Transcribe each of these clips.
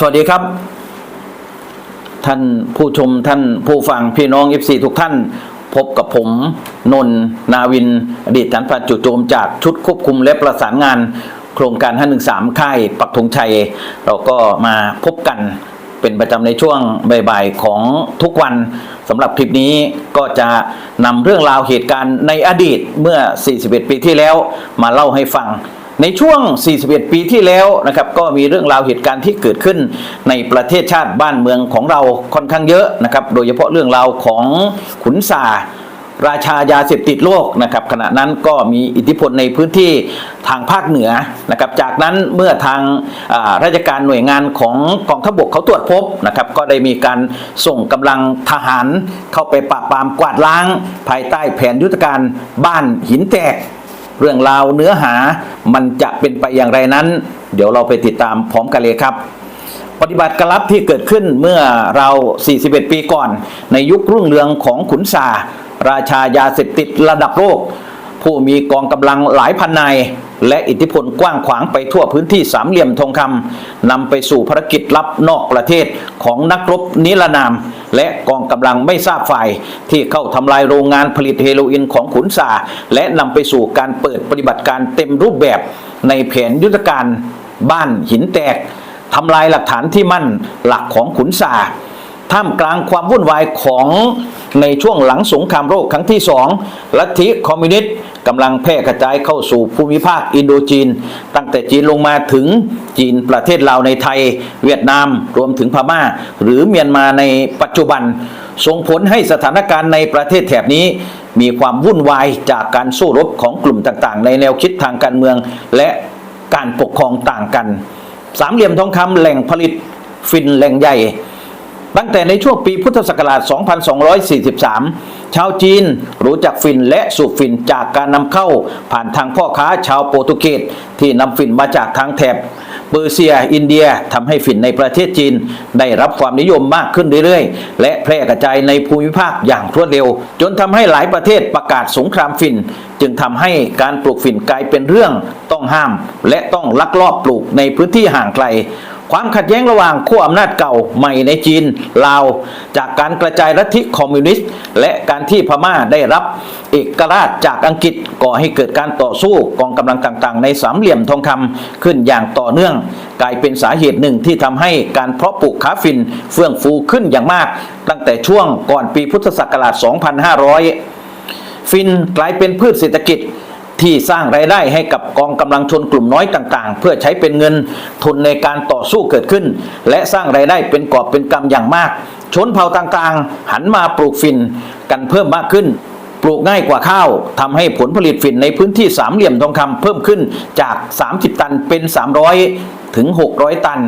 สวัสดีครับ ท่านผู้ชมท่านผู้ฟังพี่น้อง FC ทุกท่าน พบกับผมนนท์นาวิน อดีตฐานพรานจู่โจมจากชุดควบคุมและประสานงาน โครงการ 513 ค่ายปักธงชัย เราก็มาพบกันเป็นประจำในช่วงบ่ายๆของทุกวันสำหรับคลิปนี้ก็จะนำเรื่องราวเหตุการณ์ในอดีตเมื่อ 41 ปีที่แล้วมาเล่าให้ฟัง ในช่วง 41 ปีที่แล้วนะครับก็มีเรื่องราวเหตุการณ์ที่เกิดขึ้นในประเทศชาติบ้านเมืองของเราค่อนข้างเยอะนะครับโดยเฉพาะเรื่องราวของขุนสาราชายาเสพติดโลกนะครับขณะนั้นก็มีอิทธิพลในพื้นที่ทางภาคเหนือนะครับจากนั้นเมื่อทางราชการหน่วยงานของกองทัพบกเขาตรวจพบนะครับก็ได้มีการส่งกำลังทหารเข้าไปปราบปรามกวาดล้าง ภายใต้แผนยุทธการบ้านหินแตก เรื่องราวเนื้อหามันจะเป็นไปอย่างไรนั้น เดี๋ยวเราไปติดตามพร้อมกันเลยครับ ปฏิบัติกรับที่เกิดขึ้นเมื่อเรา 41 ปีก่อน ในยุครุ่งเรืองของขุนสาราชายาเสพติดระดับโลก ผู้มีกองกำลังหลายพันนายและอิทธิพลกว้างขวางไปทั่วพื้นที่สามเหลี่ยมทองคำนำไปสู่ภารกิจลับนอกประเทศของนักรบนิรนาม และกองกำลังไม่ทราบฝ่าย ที่เข้าทำลายโรงงานผลิตเฮโรอีนของขุนสาและนำไปสู่การเปิดปฏิบัติการเต็มรูปแบบในแผนยุทธการบ้านหินแตกทำลายหลักฐานที่มั่นหลักของขุนสา ท่ามกลางความวุ่นวายของในช่วงหลังสงครามโลกครั้งที่สองลัทธิคอมมิวนิสต์กำลังแพร่กระจายเข้าสู่ภูมิภาคอินโดจีน ตั้งแต่จีนลงมาถึงจีนประเทศลาวในไทย เวียดนามรวมถึงพม่า หรือเมียนมาในปัจจุบัน ส่งผลให้สถานการณ์ในประเทศแถบนี้มีความวุ่นวายจากการสู้รบของกลุ่มต่างๆ ในแนวคิดทางการเมือง และการปกครองต่างกัน สามเหลี่ยมทองคำแหล่งผลิตฟินแหล่งใหญ่ ตั้งแต่ในช่วงปีพุทธศักราช 2243 ชาวจีนรู้จักฟินและสูบฟินจากการนำเข้าผ่านทางพ่อค้าชาวโปรตุเกสที่นำฟินมาจากทางแถบเปอร์เซีย อินเดียทำให้ฟินในประเทศจีน ได้รับความนิยมมากขึ้นเรื่อยๆ และแพร่กระจายในภูมิภาคอย่างรวดเร็ว จนทำให้หลายประเทศประกาศสงครามฟินจึงทำให้การปลูกฝิ่นกลายเป็นเรื่องต้องห้าม และต้องลักลอบปลูกในพื้นที่ห่างไกล ความขัดแย้งระหว่างขั้วอำนาจเก่าใหม่ในจีนลาว จากการกระจายลัทธิคอมมิวนิสต์ และการที่พม่าได้รับเอกราชจากอังกฤษก่อให้เกิดการต่อสู้กองกำลังต่างๆ ในสามเหลี่ยมทองคำขึ้นอย่างต่อเนื่อง กลายเป็นสาเหตุหนึ่งที่ทำให้การเพาะปลูกคาฟินเฟื่องฟูขึ้นอย่างมาก ตั้งแต่ช่วงก่อนปีพุทธศักราช 2500 ฟินกลายเป็นพืชเศรษฐกิจ ที่สร้างรายได้ให้กับกองกำลังชนกลุ่มน้อยต่างๆ เพื่อใช้เป็นเงินทุนในการต่อสู้เกิดขึ้น และสร้างรายได้เป็นกอบเป็นกำอย่างมาก ชนเผ่าต่างๆ หันมาปลูกฟินกันเพิ่มมากขึ้นปลูกง่ายกว่าข้าวทำให้ผลผลิตฝิ่นในพื้นที่สามเหลี่ยมทองคำเพิ่มขึ้นจาก 30 ตันเป็น 300 ถึง 600 ตัน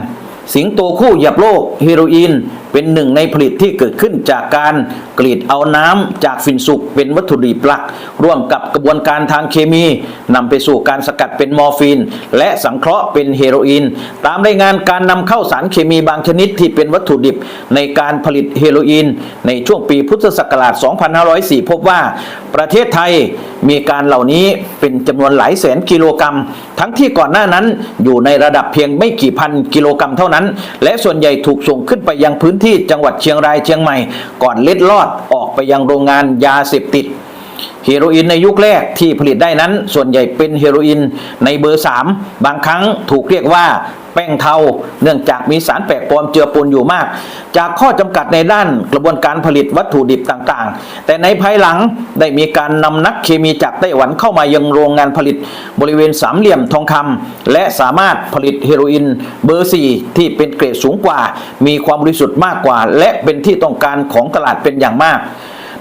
สิงโตคู่เหยียบโลกเฮโรอีน เป็นหนึ่งในผลิตที่เกิดขึ้นจากการกรีดเอาน้ำจากฝิ่นสุกเป็นวัตถุดิบหลัก ร่วมกับกระบวนการทางเคมีนำไปสู่การสกัดเป็นมอร์ฟีน และสังเคราะห์เป็นเฮโรอีน ตามรายงานการนำเข้าสารเคมีบางชนิดที่เป็นวัตถุดิบในการผลิตเฮโรอีน ในช่วงปีพุทธศักราช 2504 พบว่าประเทศไทยมีการเหล่านี้เป็นจำนวนหลายแสนกิโลกรัม ทั้งที่ก่อนหน้านั้นอยู่ในระดับเพียงไม่กี่พันกิโลกรัมเท่านั้น และส่วนใหญ่ถูกส่งขึ้นไปยังพื้นที่จังหวัดเชียงรายเชียงใหม่ ก่อนเล็ดลอดออกไปยังโรงงานยาเสพติดเฮโรอีนในยุคแรกที่ผลิตได้นั้น ส่วนใหญ่เป็นเฮโรอีนในเบอร์ 3 บางครั้งถูกเรียกว่า แป้งเทาเนื่องจากมีสารแปลกปลอมเจือปนอยู่มาก จากข้อจำกัดในด้านกระบวนการผลิตวัตถุดิบต่างๆ แต่ในภายหลังได้มีการนำนักเคมีจากไต้หวันเข้ามายังโรงงานผลิตบริเวณสามเหลี่ยมทองคำและสามารถผลิตเฮโรอีนเบอร์ 4 ที่เป็นเกรดสูงกว่า มีความบริสุทธิ์มากกว่า และเป็นที่ต้องการของตลาดเป็นอย่างมาก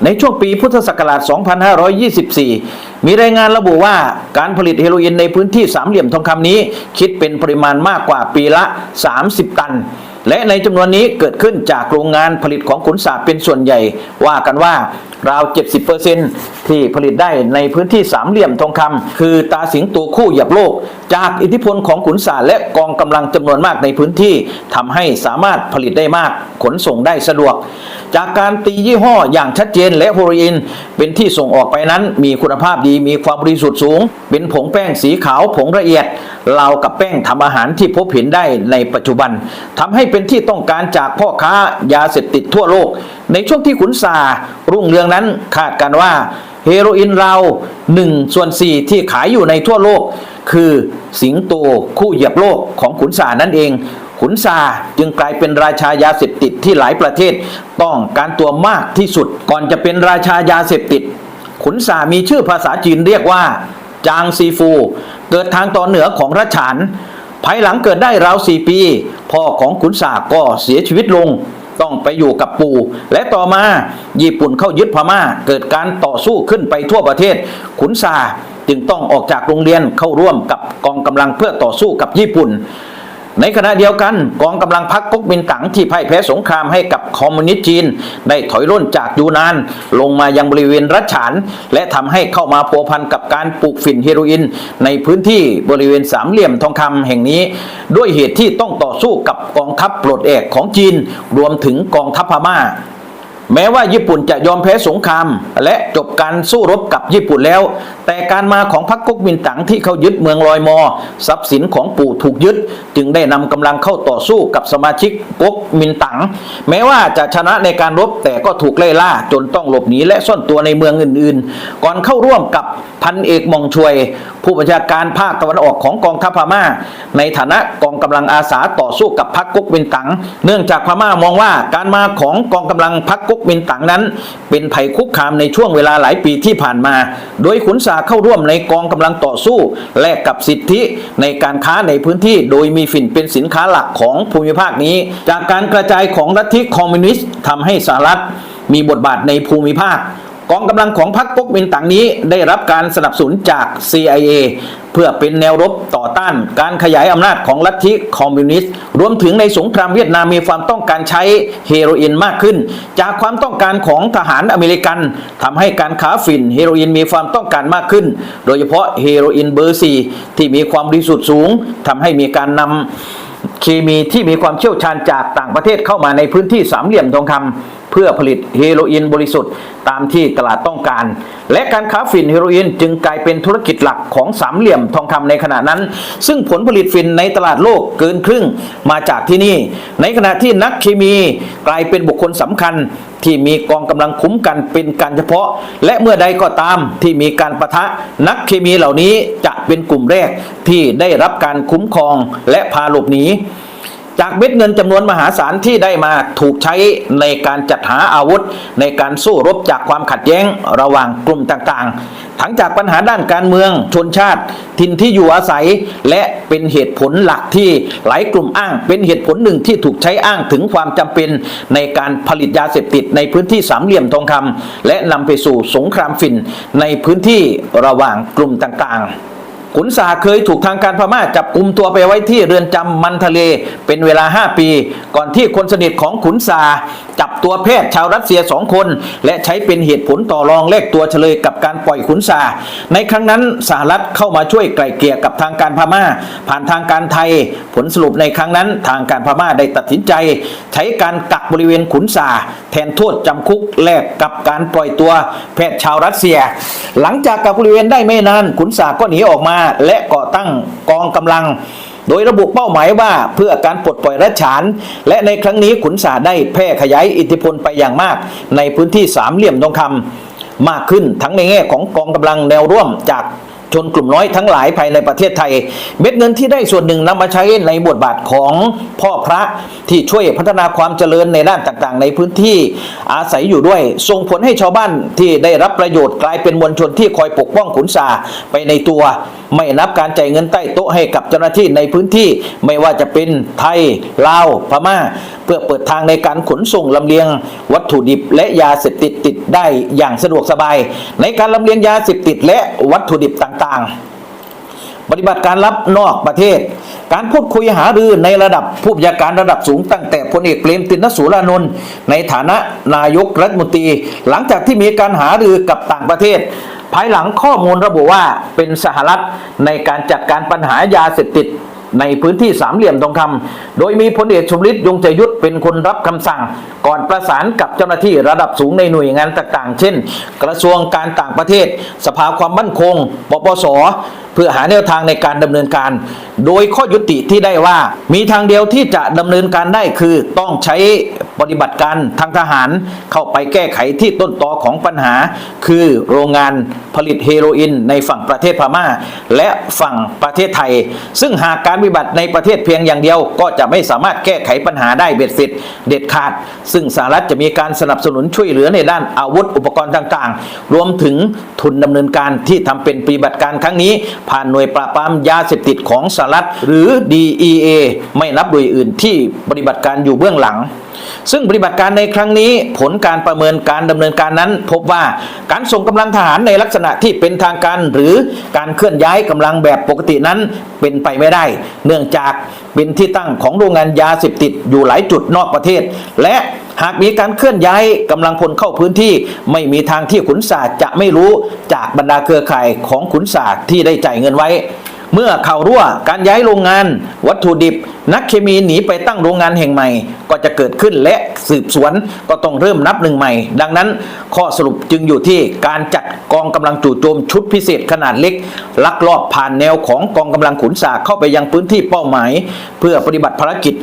ในช่วงปีพุทธศักราช 2524 มีรายงานระบุว่าการผลิตเฮโรอีนในพื้นที่สามเหลี่ยมทองคำนี้ คิดเป็นปริมาณมากกว่าปีละ 30 ตัน และในจำนวนนี้เกิดขึ้นจากโรงงานผลิตของขุนสาเป็นส่วนใหญ่ ว่ากันว่า ราว 70%ที่ผลิตได้ในพื้นที่สามเหลี่ยมทองคำคือตาสิงตัวคู่หยียบโลก จากอิทธิพลของขุนสาและกองกำลังจำนวนมากในพื้นที่ทำให้สามารถผลิตได้มาก ขนส่งได้สะดวก จากการตียี่ห้ออย่างชัดเจนและเฮโรอีนเป็นที่ส่งออกไปนั้น มีคุณภาพดีมีความบริสุทธิ์สูง เป็นผงแป้งสีขาวผงละเอียดเรากับแป้งทำอาหารที่พบเห็นได้ในปัจจุบันทำให้เป็นที่ต้องการจากพ่อค้ายาเสพติดทั่วโลก ในช่วงที่ขุนซารุ่งเรืองนั้นคาดกันว่าเฮโรอีนเรา1ส่วน4ที่ขายอยู่ในทั่วโลก คือสิงโตคู่เหยียบโลกของขุนสานั่นเอง ขุนซาจึงกลายเป็นราชายาเสพติดที่หลายประเทศ ต้องการตัวมากที่สุดก่อนจะเป็นราชายาเสพติด ขุนสามีชื่อภาษาจีนเรียกว่า จางซีฟู เกิดทางตอนเหนือของรัชฉานภายหลังเกิดได้ราวสี่ปี พ่อของขุนสาก็เสียชีวิตลง ต้องไปอยู่กับปู่ และต่อมาญี่ปุ่นเข้ายึดพม่า เกิดการต่อสู้ขึ้นไปทั่วประเทศ ขุนซาจึงต้องออกจากโรงเรียนเข้าร่วมกับกองกำลังเพื่อต่อสู้กับญี่ปุ่น ในขณะเดียวกัน กองกำลังพักก๊กมินตั๋งที่พ่ายแพ้สงครามให้กับคอมมิวนิสต์จีน ได้ถอยร่นจากยูนาน ลงมายังบริเวณรัชฉาน และทำให้เข้ามาพัวพันกับการปลูกฝิ่นเฮโรอีนในพื้นที่บริเวณสามเหลี่ยมทองคำแห่งนี้ ด้วยเหตุที่ต้องต่อสู้กับกองทัพปลดแอกของจีน รวมถึงกองทัพพม่า แม้ว่าญี่ปุ่นจะยอมแพ้สงคราม และจบการสู้รบกับญี่ปุ่นแล้ว แต่การมาของพรรคก๊กมินตั๋งที่เขายึดเมืองลอยมอ ทรัพย์สินของปู่ถูกยึด จึงได้นำกำลังเข้าต่อสู้กับสมาชิกก๊กมินตั๋งแม้ว่าจะชนะในการรบแต่ก็ถูกไล่ล่าจนต้องหลบหนีและซ่อนตัวในเมืองอื่นๆ ก่อนเข้าร่วมกับพันเอกมองชวย ผู้บัญชาการภาคตะวันออกของกองทัพพม่า ในฐานะกองกำลังอาสาต่อสู้กับพรรคก๊กมินตั๋งเนื่องจากพม่ามองว่าการมาของกองกำลังพรรคก๊กมินตั๋งนั้น เป็นภัยคุกคามในช่วงเวลาหลายปีที่ผ่านมา โดยขุนสาเข้าร่วมในกองกำลังต่อสู้ แลกกับสิทธิในการค้าในพื้นที่ โดยมีฝิ่นเป็นสินค้าหลักของภูมิภาคนี้ จากการกระจายของลัทธิคอมมิวนิสต์ทำให้สหรัฐมีบทบาทในภูมิภาค กองกำลังของพรรคก๊กมินตั๋งนี้ได้รับการสนับสนุนจาก CIA เพื่อเป็นแนวรบต่อต้านการขยายอำนาจของลัทธิคอมมิวนิสต์ รวมถึงในสงครามเวียดนามมีความต้องการใช้เฮโรอีนมากขึ้น จากความต้องการของทหารอเมริกันทำให้การค้าฝิ่นเฮโรอีนมีความต้องการมากขึ้น โดยเฉพาะเฮโรอีนเบอร์ซีที่มีความบริสุทธิ์สูงทำให้มีการนำเคมีที่มีความเชี่ยวชาญจากต่างประเทศเข้ามาในพื้นที่สามเหลี่ยมทองคำ เพื่อผลิตเฮโรอีนบริสุทธิ์ตามที่ตลาดต้องการ และการค้าฝิ่นเฮโรอีนจึงกลายเป็นธุรกิจหลักของสามเหลี่ยมทองคำในขณะนั้น ซึ่งผลผลิตฝิ่นในตลาดโลกเกินครึ่งมาจากที่นี่ ในขณะที่นักเคมีกลายเป็นบุคคลสำคัญที่มีกองกำลังคุ้มกันเป็นการเฉพาะ และเมื่อใดก็ตามที่มีการประทะนักเคมีเหล่านี้จะเป็นกลุ่มแรกที่ได้รับการคุ้มครองและพาหลบหนี จากเม็ดเงินจำนวนมหาศาลที่ได้มาถูกใช้ในการจัดหาอาวุธ ในการสู้รบจากความขัดแย้งระหว่างกลุ่มต่างๆ ทั้งจากปัญหาด้านการเมืองชนชาติถิ่นที่อยู่อาศัย และเป็นเหตุผลหลักที่หลายกลุ่มอ้าง เป็นเหตุผลหนึ่งที่ถูกใช้อ้างถึงความจำเป็นในการผลิตยาเสพติดในพื้นที่สามเหลี่ยมทองคำและนำไปสู่สงครามฝิ่นในพื้นที่ระหว่างกลุ่มต่างๆ ขุนสาเคยถูกทางการพม่าจับกลุ่มตัวไปไว้ที่เรือนจำมันทะเลเป็นเวลา 5 ปี ก่อนที่คนสนิทของขุนสาจับตัวแพทย์ชาวรัสเซียสองคน และใช้เป็นเหตุผลต่อรองแลกตัวเฉลยกับการปล่อยขุนสาในครั้งนั้นสหรัฐเข้ามาช่วยไกล่เกลี่ยกับทางการพม่า ผ่านทางการไทย ผลสรุปในครั้งนั้นทางการพม่าได้ตัดสินใจ ใช้การกักบริเวณขุนสาแทนโทษจำคุกแลกกับการปล่อยตัวแพทย์ชาวรัสเซียหลังจากกับบริเวณได้ไม่นานขุนศาก็หนีออกมา และก่อตั้งกองกำลัง โดยระบุเป้าหมายว่าเพื่อการปลดปล่อยรัชฉาน และในครั้งนี้ขุนศาได้แพร่ขยายอิทธิพลไปอย่างมาก ในพื้นที่สามเหลี่ยมทองคำมากขึ้นทั้งในแง่ของกองกำลังแนวร่วมจาก ชนกลุ่มน้อยทั้งหลายภายในประเทศไทย เม็ดเงินที่ได้ส่วนหนึ่งนำมาใช้ในบทบาทของพ่อพระที่ช่วยพัฒนาความเจริญในด้านต่างๆ ในพื้นที่อาศัยอยู่ด้วย ส่งผลให้ชาวบ้านที่ได้รับประโยชน์กลายเป็นมวลชนที่คอยปกป้องขุนสาไปในตัว ไม่นับการจ่ายเงินใต้โต๊ะให้กับเจ้าหน้าที่ในพื้นที่ ไม่ว่าจะเป็นไทยลาวพม่า เพื่อเปิดทางในการขนส่งลำเลียง วัตถุดิบและยาเสพติดติดได้อย่างสะดวกสบาย ในการลำเลียงยาเสพติดและวัตถุดิบต่างๆ ปฏิบัติการรับนอกประเทศ การพูดคุยหารือในระดับผู้บัญชาการระดับสูงตั้งแต่พลเอกเปรมตินสุรานนท์ในฐานะนายกรัฐมนตรี หลังจากที่มีการหารือกับต่างประเทศ ภายหลังข้อมูลระบุว่าเป็นสหรัฐในการจัดการปัญหายาเสพติด ในพื้นที่สามเหลี่ยมทองคำโดยมีพลเอกชมฤทธิ์ยงใจยุทธเป็นคนรับคำสั่ง ก่อนประสานกับเจ้าหน้าที่ระดับสูงในหน่วยงานต่างๆ เช่น กระทรวงการต่างประเทศ สภาความมั่นคง ปปส เพื่อหาแนวทางในการดำเนินการ โดยข้อยุติที่ได้ว่า มีทางเดียวที่จะดำเนินการได้คือต้องใช้ปฏิบัติการทางทหารเข้าไปแก้ไขที่ต้นตอของปัญหา คือโรงงานผลิตเฮโรอีนในฝั่งประเทศพม่า และฝั่งประเทศไทย ซึ่งหากการปฏิบัติในประเทศเพียงอย่างเดียว ก็จะไม่สามารถแก้ไขปัญหาได้เบ็ดเสร็จเด็ดขาด ซึ่งสหรัฐจะมีการสนับสนุนช่วยเหลือในด้านอาวุธอุปกรณ์ต่างๆ รวมถึงทุนดำเนินการที่ทำเป็นปฏิบัติการครั้งนี้ ผ่านหน่วยปราบปรามยาเสพติดของสหรัฐหรือ DEA ไม่นับโดยอื่นที่ปฏิบัติการอยู่เบื้องหลัง ซึ่งปฏิบัติการในครั้งนี้ผลการประเมินการดำเนินการนั้น พบว่าการส่งกำลังทหารในลักษณะที่เป็นทางการหรือการเคลื่อนย้ายกำลังแบบปกตินั้นเป็นไปไม่ได้ เนื่องจากเป็นที่ตั้งของโรงงานยาเสพติดอยู่หลายจุดนอกประเทศ และหากมีการเคลื่อนย้ายกำลังพลเข้าพื้นที่ ไม่มีทางที่ขุนศาสตร์จะไม่รู้จากบรรดาเครือข่ายของขุนศาสตร์ที่ได้จ่ายเงินไว้ เมื่อข่าวรั่วการย้ายโรงงาน วัตถุดิบ นักเคมีหนีไปตั้งโรงงานแห่งใหม่ ก็จะเกิดขึ้นและสืบสวนก็ต้องเริ่มนับหนึ่งใหม่ ดังนั้นข้อสรุปจึงอยู่ที่การจัดกองกำลังจู่โจมชุดพิเศษขนาดเล็ก ลักลอบผ่านแนวของกองกำลังขุนสาเข้าไปยังพื้นที่เป้าหมาย เพื่อปฏิบัติภารกิจ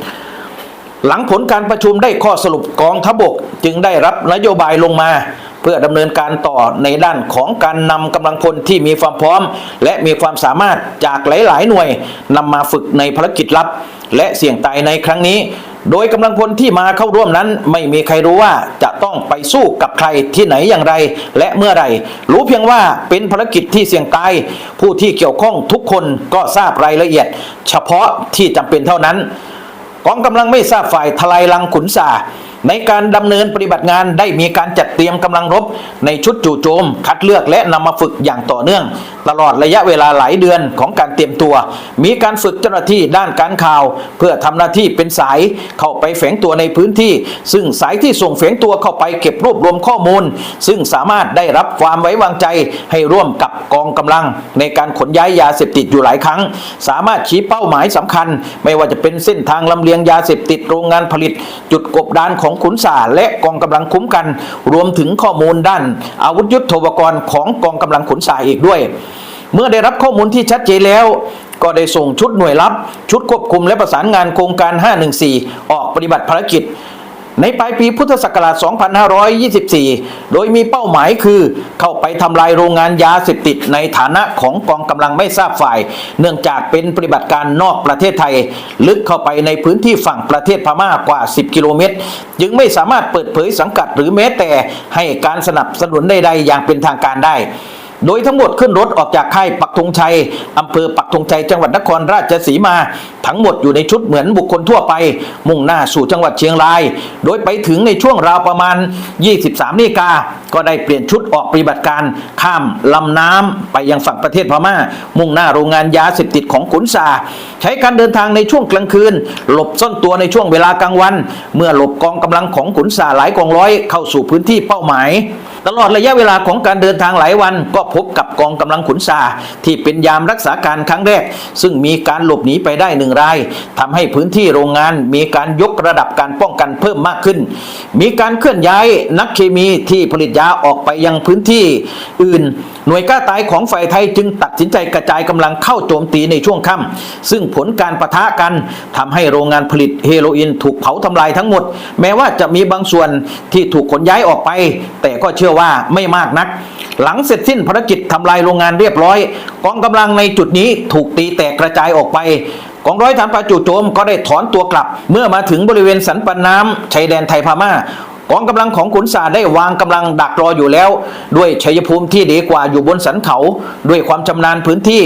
หลังผลการประชุมได้ข้อสรุปกองทัพบก จึงได้รับนโยบายลงมา พื่อดำเนินการต่อในด้านของการนำกำลังพลที่มีความพร้อม และมีความสามารถจากหลาย ๆ หน่วยนำมาฝึกในภารกิจลับ และเสี่ยงตายในครั้งนี้โดยกำลังพลที่มาเข้าร่วมนั้น ไม่มีใครรู้ว่าจะต้องไปสู้กับใครที่ไหนอย่างไร และเมื่อไหร่รู้เพียงว่าเป็นภารกิจที่เสี่ยงตาย ผู้ที่เกี่ยวข้องทุกคนก็ทราบรายละเอียด เฉพาะที่จำเป็นเท่านั้นกองกำลังไม่ทราบฝ่ายทลายลังขุนสา ในการดำเนินปฏิบัติงานได้มีการจัดเตรียมกำลังรบ ในชุดจู่โจม คัดเลือกและนำมาฝึกอย่างต่อเนื่อง ตลอดระยะเวลาหลายเดือนของการเตรียมตัว มีการฝึกเจ้าหน้าที่ด้านการข่าว เพื่อทำหน้าที่เป็นสายเข้าไปแฝงตัวในพื้นที่ ซึ่งสายที่ส่งแฝงตัวเข้าไปเก็บรวบรวมข้อมูล ซึ่งสามารถได้รับความไว้วางใจให้ร่วมกับกองกำลัง ในการขนย้ายยาเสพติดอยู่หลายครั้ง สามารถชี้เป้าหมายสำคัญ ไม่ว่าจะเป็นเส้นทางลำเลียงยาเสพติดโรงงานผลิต จุดกบดานของขุนสาและกองกำลังคุ้มกัน รวมถึงข้อมูลด้าน อาวุธยุทโธปกรณ์ของกองกำลังขุนสาอีกด้วย เมื่อได้รับข้อมูลที่ชัดเจนแล้วก็ได้ส่งชุดหน่วยลับ ชุดควบคุมและประสานงานโครงการ 514 ออกปฏิบัติภารกิจ ในปลายปีพุทธศักราช 2524 โดยมีเป้าหมายคือเข้าไปทำลายโรงงานยาเสพติดในฐานะของกองกำลังไม่ทราบฝ่าย เนื่องจากเป็นปฏิบัติการนอกประเทศไทย ลึกเข้าไปในพื้นที่ฝั่งประเทศพม่ากว่า 10 กิโลเมตร จึงไม่สามารถเปิดเผยสังกัดหรือแม้แต่ให้การสนับสนุนใดๆอย่างเป็นทางการได้ โดยทั้งหมดขึ้นรถออกจากค่ายปักธงชัย อำเภอปักธงชัย จังหวัดนครราชสีมา ทั้งหมดอยู่ในชุดเหมือนบุคคลทั่วไป มุ่งหน้าสู่จังหวัดเชียงราย โดยไปถึงในช่วงราวประมาณ 23นาฬิกา ก็ได้เปลี่ยนชุดออกปฏิบัติการ ข้ามลำน้ำไปยังฝั่งประเทศพม่า มุ่งหน้าโรงงานยาเสพติดของขุนสา ใช้การเดินทางในช่วงกลางคืน หลบซ่อนตัวในช่วงเวลากลางวัน เมื่อหลบกองกำลังของขุนสาหลายกองร้อยเข้าสู่พื้นที่เป้าหมาย ตลอดระยะเวลาของการเดินทางหลายวัน ก็พบกับกองกำลังขุนสาที่เป็นยามรักษาการครั้งแรก ซึ่งมีการหลบหนีไปได้หนึ่งรายทำให้พื้นที่โรงงานมีการยกระดับการป้องกันเพิ่มมากขึ้น มีการเคลื่อนย้ายนักเคมีที่ผลิตยาออกไปยังพื้นที่อื่น หน่วยกล้าตายของฝ่ายไทยจึงตัดสินใจกระจายกำลังเข้าโจมตีในช่วงค่ำซึ่งผลการประทะกันทำให้โรงงานผลิตเฮโรอีนถูกเผาทำลายทั้งหมด แม้ว่าจะมีบางส่วนที่ถูกขนย้ายออกไป แต่ก็เชื่อว่าไม่มากนัก หลังเสร็จสิ้นภารกิจทำลายโรงงานเรียบร้อย กองกำลังในจุดนี้ถูกตีแตกกระจายออกไปกองร้อยฐานปราจู่โจมก็ได้ถอนตัวกลับ เมื่อมาถึงบริเวณสันปันน้ำชายแดนไทยพม่ากองกำลังของขุนศาได้วางกำลังดักรออยู่แล้ว ด้วยชัยภูมิที่ดีกว่าอยู่บนสันเขา ด้วยความชำนาญพื้นที่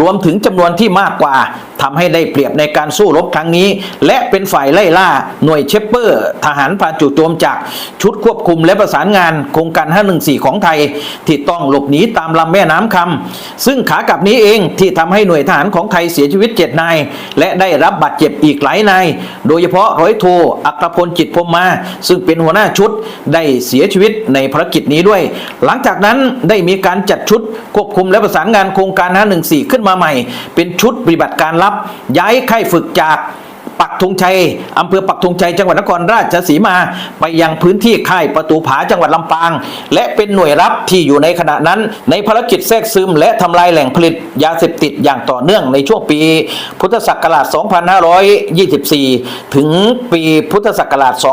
รวมถึงจำนวนที่มากกว่าทำให้ได้เปรียบในการสู้รบครั้งนี้ และเป็นฝ่ายไล่ล่าหน่วยเชปเปอร์ ทหารพรานจู่โจมจากชุดควบคุมและประสานงานโครงการ 514 ของไทย ที่ต้องหลบหนีตามลำแม่น้ำคำซึ่งขากลับนี้เองที่ทำให้หน่วยทหารของไทยเสียชีวิต 7 นาย และได้รับบาดเจ็บอีกหลายนาย โดยเฉพาะร้อยโทอัครพลจิตพมมา ซึ่งเป็นหัวหน้าชุดได้เสียชีวิตในภารกิจนี้ด้วย หลังจากนั้นได้มีการจัดชุดควบคุมและประสานงานโครงการ 514 ขึ้นมาใหม่ เป็นชุดปฏิบัติการลับ ย้ายค่ายฝึกจากปักธงชัยอำเภอปักธงชัยจังหวัดนครราชสีมาไปยังพื้นที่ค่ายประตูผาจังหวัดลำปาง และเป็นหน่วยรับที่อยู่ในขณะนั้น ในภารกิจแทรกซึม และทำลายแหล่งผลิตยาเสพติดอย่างต่อเนื่องในช่วงปี พุทธศักราช 2524 ถึงปีพุทธศักราช 2529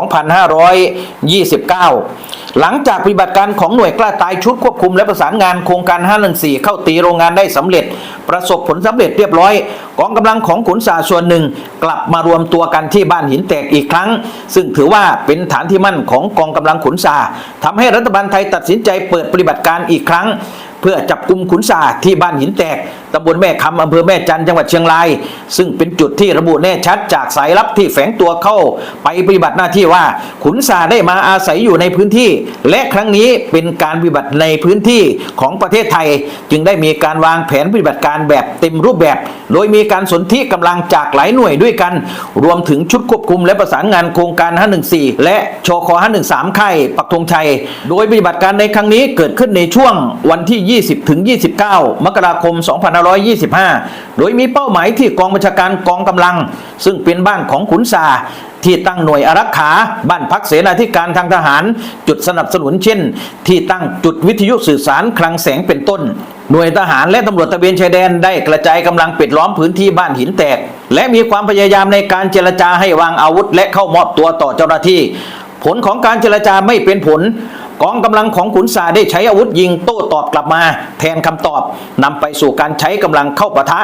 หลังจากปฏิบัติการของหน่วยกล้าตายชุดควบคุมและประสานงานโครงการ 514 เข้าตีโรงงานได้สำเร็จ ประสบผลสำเร็จเรียบร้อย กองกำลังของขุนสาส่วนหนึ่ง กลับมารวมตัวกันที่บ้านหินแตกอีกครั้ง ซึ่งถือว่าเป็นฐานที่มั่นของกองกำลังขุนสาทำให้รัฐบาลไทยตัดสินใจเปิดปฏิบัติการอีกครั้ง เพื่อจับกลุ่มขุนสาที่บ้านหินแตก ตำบลแม่คำอำเภอแม่จันจังหวัดเชียงราย ซึ่งเป็นจุดที่ระบุแน่ชัดจากสายลับที่แฝงตัวเข้า ไปปฏิบัติหน้าที่ว่า ขุนสาได้มาอาศัยอยู่ในพื้นที่ และครั้งนี้เป็นการปฏิบัติในพื้นที่ของประเทศไทย จึงได้มีการวางแผนปฏิบัติการแบบเต็มรูปแบบ โดยมีการสนธิกำลังจากหลายหน่วยด้วยกัน รวมถึงชุดควบคุมและประสานงานโครงการ 514 และชค513ค่ายปักธงชัย โดยปฏิบัติการในครั้งนี้เกิดขึ้นในช่วงวันที่ 20ถึง29 มกราคม 2 5 2525 โดยมีเป้าหมายที่กองบัญชาการกองกำลัง ซึ่งเป็นบ้านของขุนสาที่ตั้งหน่วยอารักขา บ้านพักเสนาธิการทางทหาร จุดสนับสนุนเช่น ที่ตั้งจุดวิทยุสื่อสารคลังแสงเป็นต้น หน่วยทหารและตำรวจตะเวนชายแดนได้กระจายกำลังปิดล้อมพื้นที่บ้านหินแตก และมีความพยายามในการเจรจาให้วางอาวุธ และเข้ามอบตัวต่อเจ้าหน้าที่ ผลของการเจรจาไม่เป็นผล กองกำลังของขุนสาได้ใช้อาวุธยิงโต้ตอบกลับมา แทนคำตอบนำไปสู่การใช้กำลังเข้าปะทะ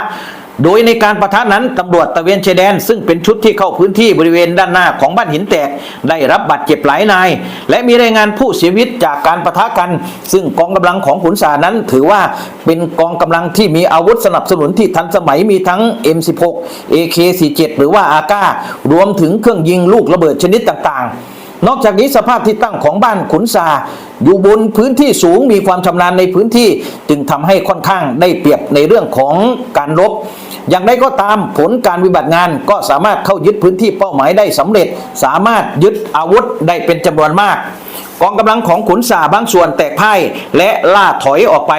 โดยในการประทะนั้นตำรวจตะเวนชายแดน ซึ่งเป็นชุดที่เข้าพื้นที่บริเวณด้านหน้าของบ้านหินแตก ได้รับบาดเจ็บหลายนาย และมีรายงานผู้เสียชีวิตจากการประทะกัน ซึ่งกองกำลังของขุนสานั้นถือว่าเป็นกองกำลังที่มีอาวุธสนับสนุนที่ทันสมัยมีทั้ง M16 AK47 หรือว่าอาก้ารวมถึงเครื่องยิงลูกระเบิดชนิดต่างๆ นอกจากนี้สภาพที่ตั้งของบ้านขุนสาอยู่บนพื้นที่สูงมีความชำนาญในพื้นที่จึงทำให้ค่อนข้างได้เปรียบในเรื่องของการรบ อย่างไรก็ตามผลการวิบัติงานก็สามารถเข้ายึดพื้นที่เป้าหมายได้สำเร็จ สามารถยึดอาวุธได้เป็นจำนวนมาก กองกำลังของขุนสาบางส่วนแตกพ่ายและล่าถอยออกไป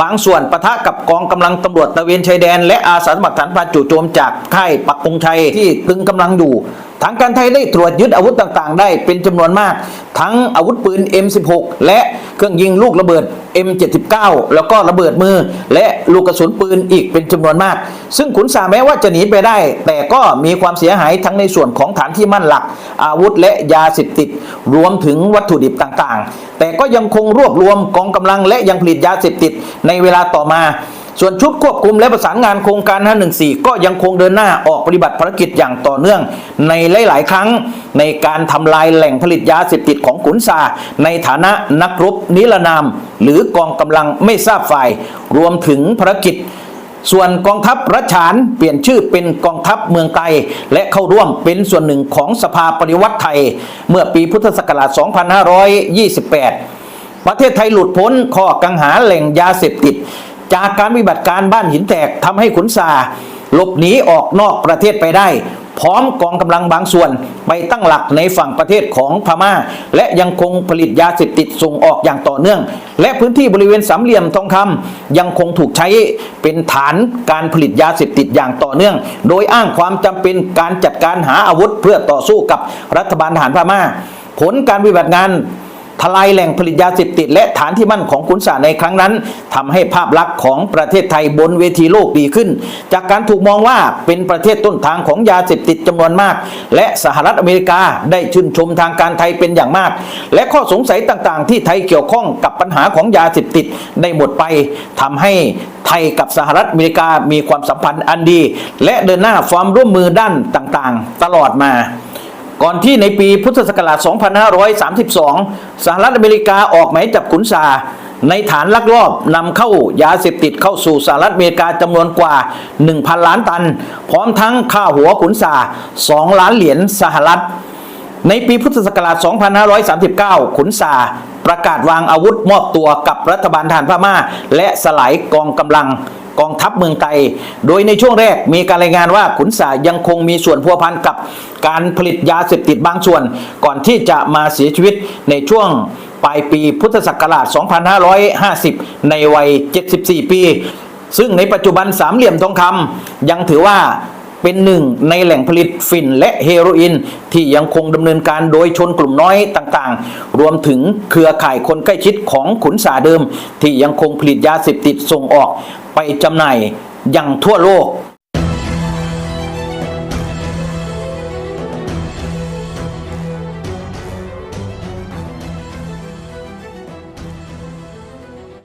บางส่วนปะทะกับกองกำลังตำรวจตะเวนชายแดน และอาสาสมัครฐานพาจู่โจมจากค่ายปักธงชัยที่ตึงกำลังอยู่ ทางการไทยได้ตรวจยึดอาวุธต่างๆ ได้เป็นจำนวนมาก ทั้งอาวุธปืน M16 และเครื่องยิงลูกระเบิด M79 แล้วก็ระเบิดมือ และลูกกระสุนปืนอีกเป็นจำนวนมาก ซึ่งขุนสาแม้ว่าจะหนีไปได้ แต่ก็มีความเสียหายทั้งในส่วนของฐานที่มั่นหลัก อาวุธและยาเสพติด รวมถึงวัตถุดิบต่างๆ แต่ก็ยังคงรวบรวมกองกำลังและยังผลิตยาเสพติดในเวลาต่อมา ส่วนชุดควบคุมและประสานงานโครงการ 514 ก็ยังคงเดินหน้าออกปฏิบัติภารกิจอย่างต่อเนื่อง ในหลาย ๆ ครั้ง ในการทำลายแหล่งผลิตยาเสพติดของขุนซาในฐานะนักรบนิรนาม หรือกองกำลังไม่ทราบฝ่าย รวมถึงภารกิจส่วนกองทัพรัชฉานเปลี่ยนชื่อเป็นกองทัพเมืองไกลและเข้าร่วมเป็นส่วนหนึ่งของสภาปฏิวัติไทย เมื่อปีพุทธศักราช 2528 ประเทศไทยหลุดพ้นข้อกังหาแหล่งยาเสพติด จากการปฏิบัติการบ้านหินแตกทำให้ขุนสาหลบหนีออกนอกประเทศไปได้ พร้อมกองกำลังบางส่วนไปตั้งหลักในฝั่งประเทศของพม่า และยังคงผลิตยาเสพติดส่งออกอย่างต่อเนื่อง และพื้นที่บริเวณสามเหลี่ยมทองคำยังคงถูกใช้เป็นฐานการผลิตยาเสพติดอย่างต่อเนื่อง โดยอ้างความจำเป็นการจัดการหาอาวุธเพื่อต่อสู้กับรัฐบาลทหารพม่า ผลการปฏิบัติงาน ทลายแหล่งผลิตยาเสพติด และฐานที่มั่นของขุนสาในครั้งนั้นทำให้ภาพลักษณ์ของประเทศไทยบนเวทีโลกดีขึ้น จากการถูกมองว่าเป็นประเทศต้นทางของยาเสพติดจำนวนมาก และสหรัฐอเมริกาได้ชื่นชมทางการไทยเป็นอย่างมาก และข้อสงสัยต่างๆ ที่ไทยเกี่ยวข้องกับปัญหาของยาเสพติดได้หมดไปทำให้ไทยกับสหรัฐอเมริกามีความสัมพันธ์อันดี และเดินหน้าความร่วมมือด้านต่างๆ ตลอดมา ก่อนที่ในปีพุทธศักราช 2532 สหรัฐอเมริกาออกหมายจับขุนสาในฐานลักลอบนำเข้ายาเสพติดเข้าสู่สหรัฐอเมริกาจำนวนกว่า 1,000 ล้านตัน พร้อมทั้งค่าหัวขุนสา2 ล้านเหรียญสหรัฐ ในปีพุทธศักราช 2539 ขุนสาประกาศวางอาวุธมอบตัวกับรัฐบาลทหารพม่า และสลายกองกำลัง กองทัพเมืองไทย โดยในช่วงแรกมีการรายงานว่าขุนสายังคงมีส่วนพัวพันกับการผลิตยาเสพติดบางส่วน ก่อนที่จะมาเสียชีวิตในช่วงปลายปีพุทธศักราช 2550 ในวัย 74 ปี ซึ่งในปัจจุบันสามเหลี่ยมทองคำยังถือว่าเป็นหนึ่งในแหล่งผลิตฟินและเฮโรอีนที่ยังคงดำเนินการโดยชนกลุ่มน้อยต่างๆ รวมถึงเครือข่ายคนใกล้ชิดของขุนสาเดิม ที่ยังคงผลิตยาเสพติดส่งออก ไปจำหน่ายอย่างทั่วโลก